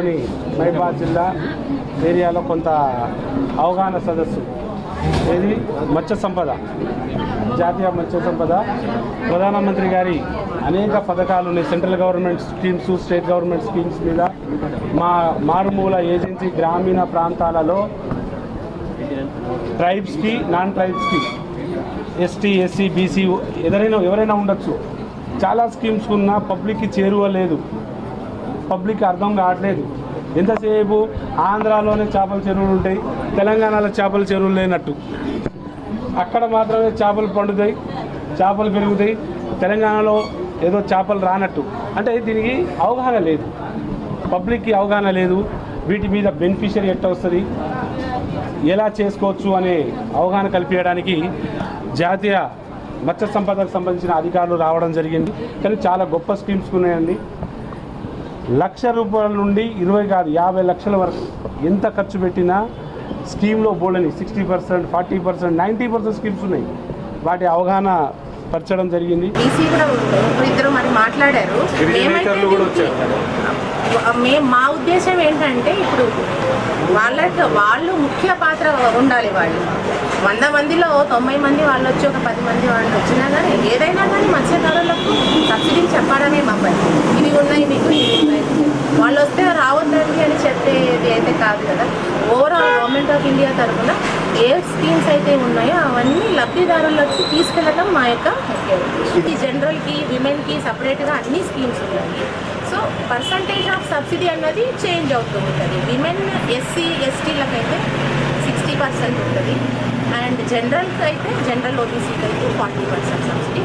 పరిధిలోని మైబాద్ జిల్లా ఏరియాలో కొంత అవగాహన సదస్సు. ఏది? మత్స్య సంపద. జాతీయ మత్స్య సంపద. ప్రధానమంత్రి గారి అనేక పథకాలు ఉన్నాయి. Central government schemes state government schemes మీద మా మారుమూల ఏజెన్సీ గ్రామీణ ప్రాంతాలలో ట్రైబ్స్కి నాన్ ట్రైబ్స్కి ఎస్టీ ఎస్సీ బీసీ ఎవరైనా ఎవరైనా ఉండొచ్చు. చాలా స్కీమ్స్ ఉన్నా పబ్లిక్కి చేరువలేదు. పబ్లిక్ అర్థం కావట్లేదు. ఎంతసేపు ఆంధ్రాలోనే చేపల చెరువులు ఉంటాయి తెలంగాణలో చేపల చెరువులు లేనట్టు. అక్కడ మాత్రమే చేపలు పండుతాయి చేపలు పెరుగుతాయి తెలంగాణలో ఏదో చేపలు రానట్టు. అంటే దీనికి అవగాహన లేదు. పబ్లిక్కి అవగాహన లేదు. వీటి మీద బెనిఫిషియరీ ఎట్ట వస్తుంది? ఎలా చేసుకోవచ్చు అనే అవగాహన కల్పించడానికి జాతీయ మత్స్య సంపదకు సంబంధించిన అధికారులు రావడం జరిగింది. కానీ చాలా గొప్ప స్కీమ్స్ ఉన్నాయండి. లక్ష రూపాయల నుండి ఇరవై కాదు యాభై లక్షల వరకు. ఎంత ఖర్చు పెట్టినా స్కీమ్లో బోల్డని sixty percent forty percent ninety percent schemes ఉన్నాయి. వాటి అవగాహన పరచడం జరిగింది. ఇద్దరు మరి మాట్లాడారు. మేము మా ఉద్దేశం ఏంటంటే ఇప్పుడు వాళ్ళకి వాళ్ళు ముఖ్య పాత్ర ఉండాలి వాళ్ళు. వంద మందిలో తొంభై మంది వాళ్ళు వచ్చి ఒక పది మంది వాళ్ళు వచ్చినా కానీ ఏదైనా కానీ మత్స్యకారులకు సబ్సిడీ చెప్పడమే మా పని ఇవి ఉన్నాయి మీకు ఇవి ఉన్నాయి వాళ్ళు వస్తే రావద్దండి అని చెప్పేది అయితే కాదు కదా. ఓవరాల్ గవర్నమెంట్ ఆఫ్ ఇండియా తరఫున ఏ స్కీమ్స్ అయితే ఉన్నాయో అవన్నీ లబ్ధిదారులకు తీసుకెళ్ళడం మా యొక్క ముఖ్య ఇది జనరల్కి విమెన్కి సపరేట్గా అన్ని స్కీమ్స్ ఉన్నాయి. సో పర్సంటేజ్ ఆఫ్ సబ్సిడీ అన్నది చేంజ్ అవుతూ ఉంటుంది విమెన్ ఎస్సీ ఎస్టీలకైతే సిక్స్టీ పర్సెంట్ ఉంటుంది. అండ్ జనరల్కి అయితే జనరల్ ఓబీసీకి అయితే ఫార్టీ పర్సెంట్ సబ్సిడీ